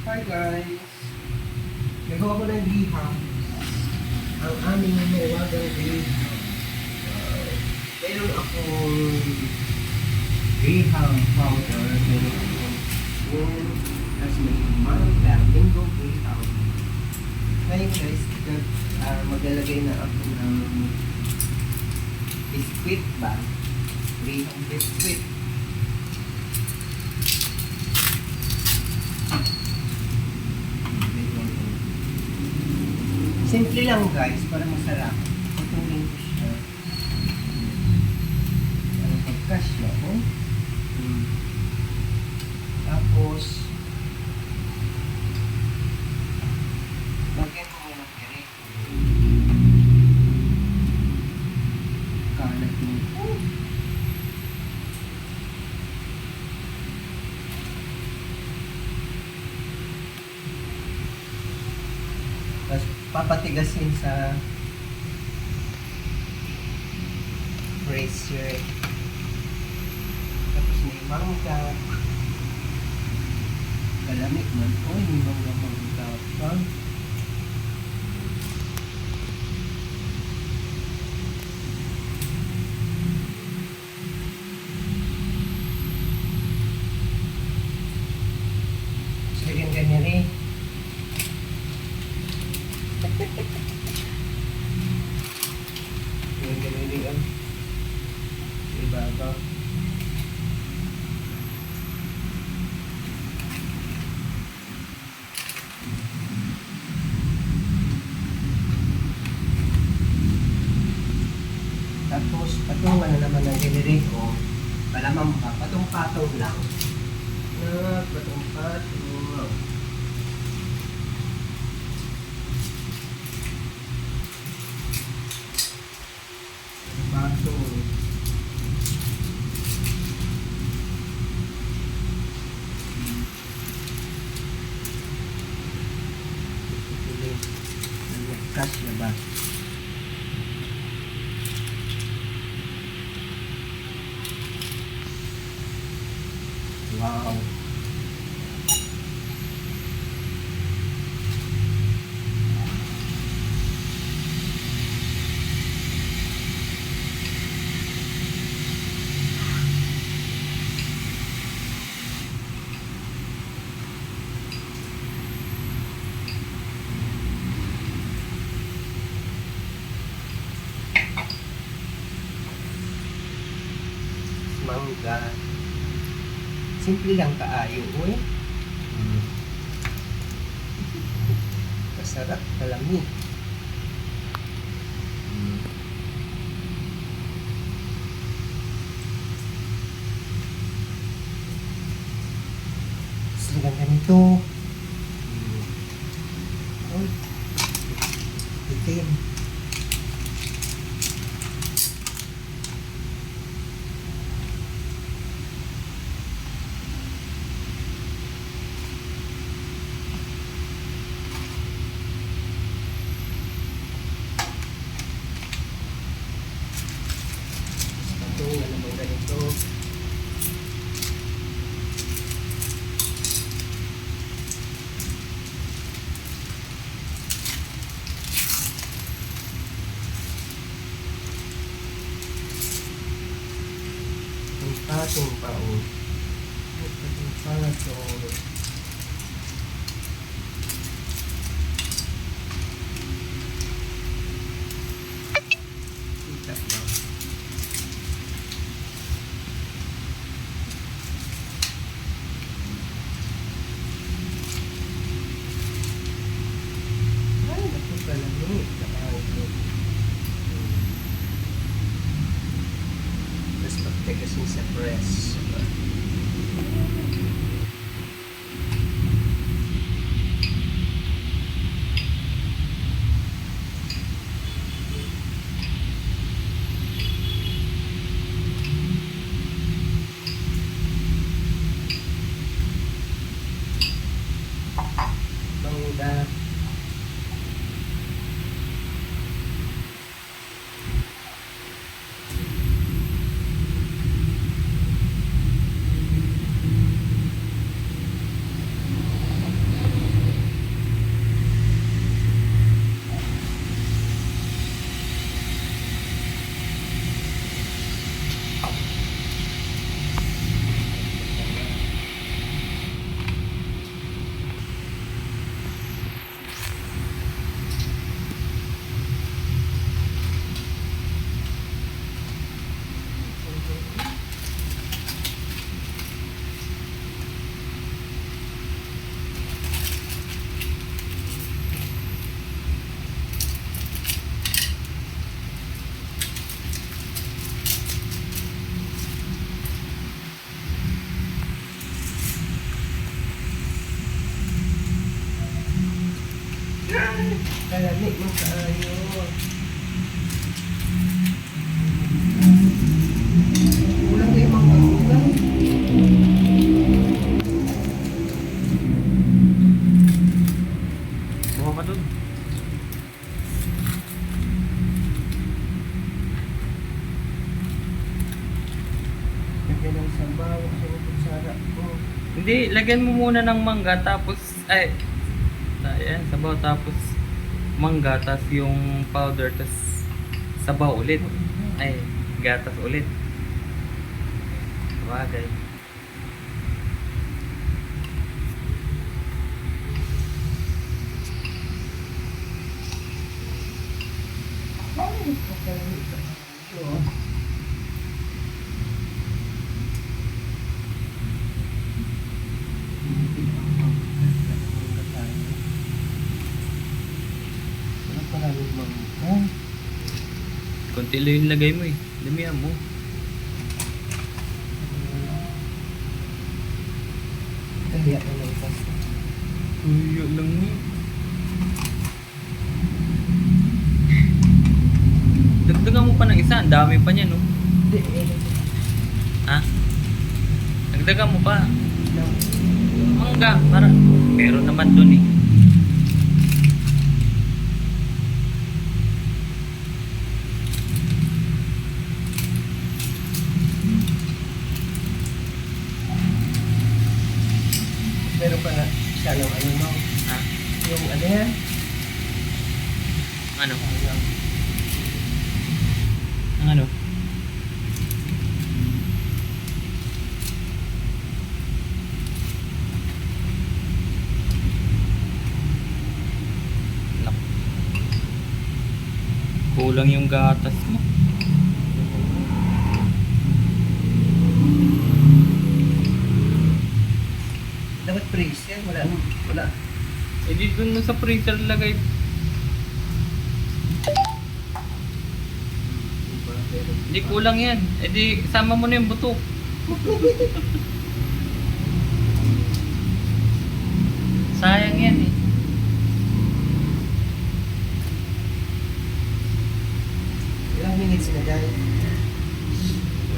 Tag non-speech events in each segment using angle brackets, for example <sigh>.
Hi guys! Nagawa ko ng liham. Ang aming mawagang liham. Uh, meron akong liham powder. Meron akong yung tapos may mangga, mango liham. Ngayon guys, nag, uh, maglalagay na ako ng biscuit ba? Liham biscuit. Simple lang guys, para masarap. Patuloy ko siya. Ang pagkasya, oh. Hmm. Tapos, lagyan mo muna ng kere. Kalat mo. Oh. Tapos papatigasin sa bracer. Tapos may mangga. Kalamit man. Uy, may mangga mangga pa. Sige, ganyan eh. Yung ganun yun. Ibabaw. Tapos, patungan na naman ng generator. Malamang pa, patong-patong lang. Na, patong-patong. Patong. Kasya ba? Wow. Simple lang kaayo, uy. Mm. Masarap, kalami. Mm. Sarap ganito. Mm. Uy. Itim. Ito, ano mo ganito. Ang patong pa o. Ang patong patong. Kita ba? Ay, naku kalami. Nakaupo. Hmm. Tapos pagtagasin sa press. Kalami mo kaayo. Kulang kayo mga ulam. Buha ka dun. Lagyan ng sabaw sa mga kutsara ko. Hindi, lagyan mo muna ng mangga tapos, ay, ayan, sabaw tapos mangga tapos yung powder tapos sabaw ulit. Ay, gatas ulit. Bagay. Ay, kalami kaayo. Hindi ang mangga. Mangga tayo. Pa namin mangga. Konti lang yung lagay mo eh. Damihan mo. Kaya ko lang pasta. Kuya lang eh. Dagdagan mo pa ng isa, ang dami pa niya no. Hindi eh. Ha? Dagdagan mo pa. Lang. Mangga, para. Meron naman dun eh. Meron pa na siya ng ano mo. Ha? Yung ano yan? Ano? Ang ano? Kulang yung gatas mo. Dapat yan. Wala. Wala. Eh di dun na sa freezer lagay. Hindi kulang yan. Eh di sama mo na yung buto. Sayang yan eh. Ilang minutes na dahil.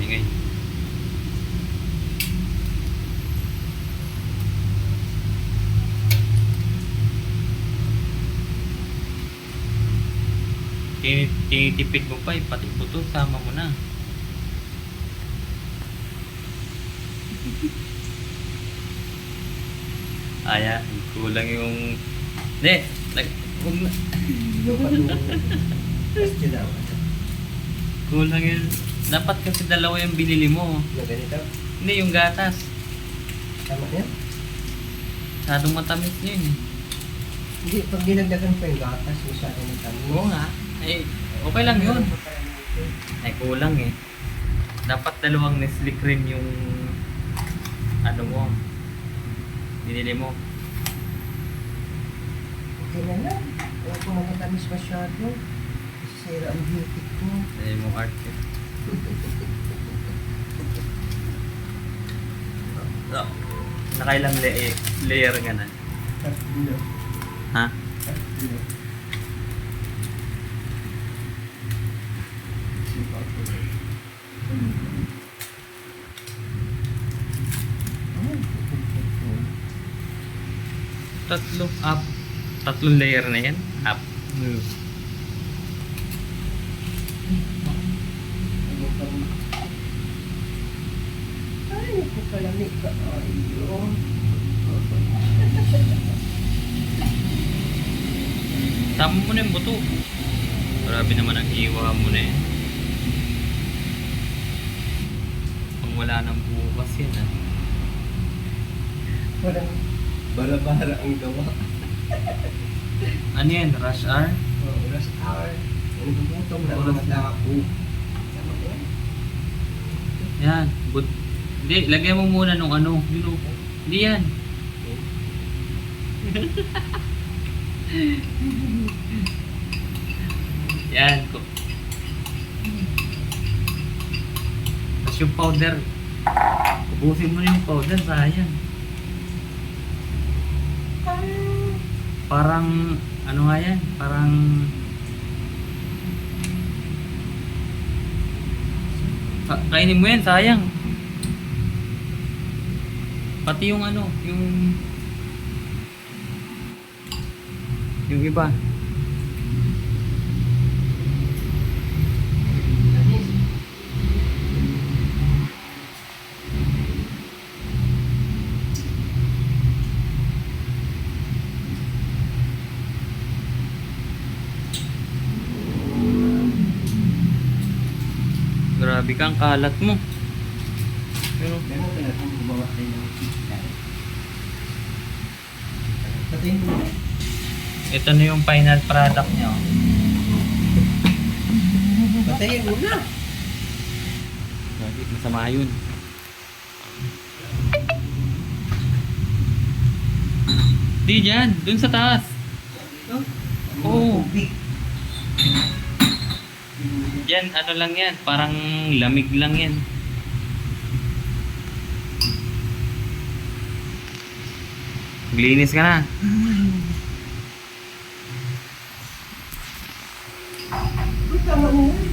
Ingay. Tinitipid mo pa eh, pati buto, sama mo na. <laughs> Aya, kulang yung... Hindi, nag- huwag na. <laughs> Yung daw. Kulang yun. Dapat kasi dalawa yung binili mo. Na ganito. Hindi, yung gatas. Tama yan? Masyadong matamis yun eh. Hindi. Pag dinagdagan pa yung gatas, masyado ng tamis. Oo nga. Eh, okay lang yun. Ay, kulang eh. Dapat dalawang Nestle cream yung ano mo, binili mo. Okay na lang. Huwag ko magatamis masyado. Sira ang beauty ko. Binili mo art eh. So, nakailang la- layer ka na? Tatlo. Ha? Tatlo. Tatlo up. Tatlong layer na yan? Up. Ay, ko kalamig ka. Ayo. Tama mo na yung buto. Grabe naman ang iwa mo na eh. Wala nang bukas yan ah. Walang bara-bara ang gawa. Ano yan? Rush hour? Oh, oras hour. Nagugutom na mga tao. Yan. Yan. But, hindi, lagyan mo muna nung ano. Yun. Hindi yan. <laughs> yan. Ko. Yung powder. Ubusin mo yung powder. Sayang. Parang, Ano nga yan? Parang... Ka- kainin mo yan, sayang. Pati yung ano, yung... Yung iba. Grabe kang kalat mo. Pero, Pero talagang gumawa rin ng chicken. Patayin mo na. ito na yung final product niya. oh. Patayin mo na. Grabe, masama yun. Di dyan, dun sa taas. Oo. Tubig. Yan, ano lang yan, parang lamig lang yan. Glinis ka na. Uy, tama mo.